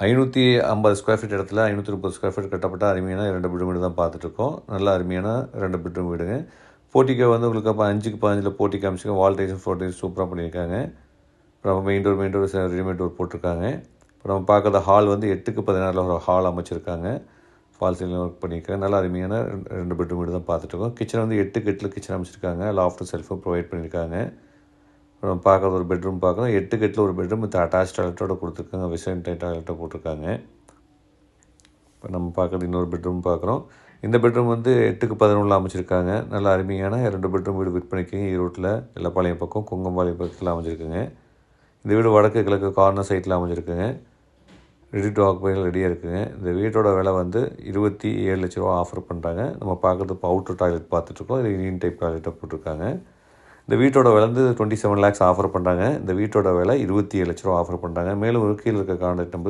ஐநூற்றி ஐம்பது square feet இடத்துல ஐநூற்றி முப்பது ஸ்கொயர் ஃபீட் கட்டப்பட்ட அருமையான ரெண்டு பெட்ரூம் வீடு தான் பார்த்துட்ருக்கோம். நல்லா அருமையான ரெண்டு பெட்ரூம் வீடுங்க. போட்டிக்கோ வந்து உங்களுக்கு அப்போ அஞ்சுக்கு பதினஞ்சில் போட்டி காமிச்சிங்க. வால் டைஸும் சூப்பராக பண்ணியிருக்காங்க. அப்புறம் main door main door readymade door போட்டிருக்காங்க. இப்போ நம்ம பார்க்குற ஹால் வந்து எட்டுக்கு பதினாறில் ஒரு ஹால் அமைச்சிருக்காங்க. ஃபால் சீலிங் ஒர்க் பண்ணியிருக்காங்க. நல்லா அருமையான ரெண்டு- ரெண்டு பெட்ரூம் வீடு தான் பார்த்துட்ருக்கோம். கிச்சன் வந்து எட்டுக்கு எட்டில் கிச்சன் அமைச்சிருக்காங்க. லாஃப்ட் செல்ஃபும் ப்ரொவைட் பண்ணியிருக்காங்க. பார்க்குறது ஒரு பெட்ரூம் பார்க்குறோம் எட்டு கட்டில் ஒரு பெட்ரூம் வித் அட்டாச் டாய்லெட்டோட கொடுத்துருக்காங்க. வெஸ்டர்ன் டைப் டாய்லெட்டை போட்டிருக்காங்க. இப்போ நம்ம பார்க்குறது இன்னொரு பெட்ரூம் பார்க்குறோம். இந்த பெட்ரூம் வந்து எட்டுக்கு பதினொன்றில் அமைச்சிருக்காங்க. நல்ல அருமையான ரெண்டு பெட்ரூம் வீடு விற்பனைக்குங்க ஈரோட்டில் எல்லாப்பாளையம் பக்கம் குங்கம்பாளையம் பக்கத்தில் அமைஞ்சிருக்குங்க. இந்த வீடு வடக்கு கிழக்கு கார்னர் சைட்டில் அமைஞ்சிருக்குங்க. ரெடி டு ஆக்குபைகள் ரெடியாக இருக்குங்க. இந்த வீட்டோட விலை வந்து இருபத்தி ஏழு லட்ச ரூபா ஆஃபர் பண்ணுறாங்க நம்ம பார்க்குறது இப்போ அவுட்டர் டாய்லெட் பார்த்துட்ருக்கோம் இது இந்தியன் டைப் டாய்லெட்டை போட்டிருக்காங்க. இந்த வீட்டோட விலை வந்து டுவெண்ட்டி செவன் லேக்ஸ் ஆஃபர் பண்ணுறாங்க இந்த வீட்டோட விலை இருபத்தி ஏழு லட்ச ரூபா ஆஃபர் பண்ணுறாங்க மேலும் ஒரு கீழே இருக்க கான்டாக்ட் நம்பர்